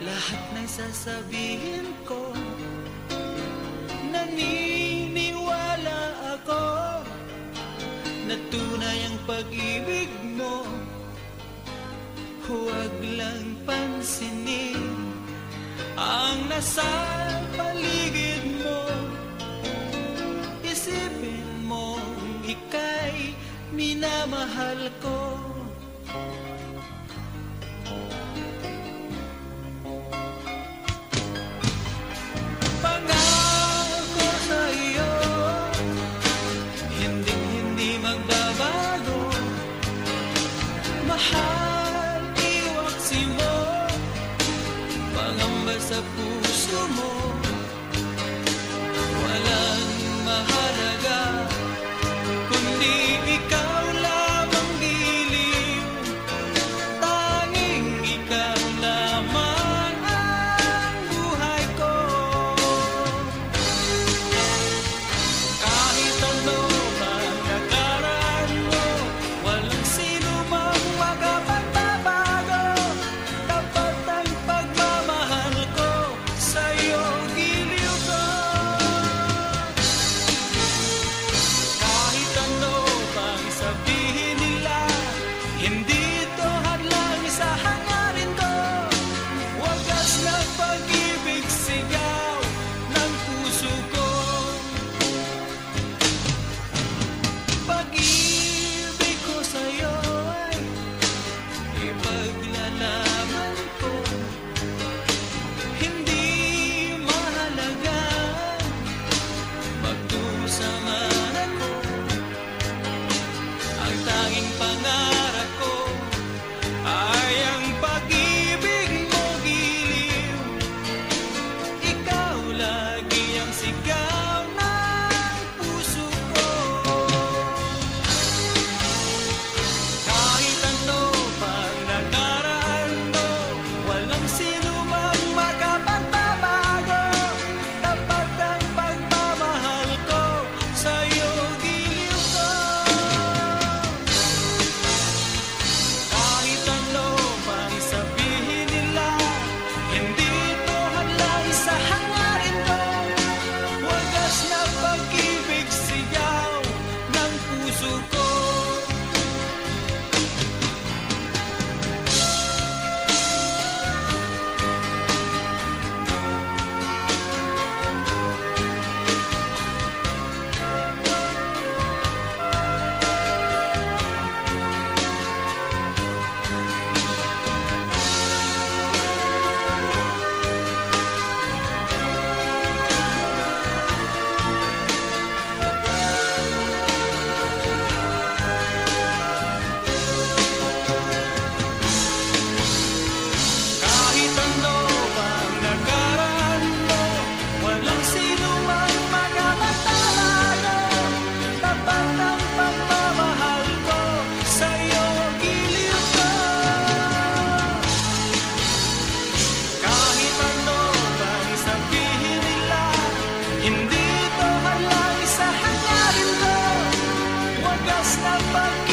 Lahat ng sasabihin ko Naniniwala ako Na tunay ang pag-ibig mo. Huwag lang pansinin Ang nasa paligid mo. Isipin mong ikay minamahal ko. sepuluh tanging pangako love again.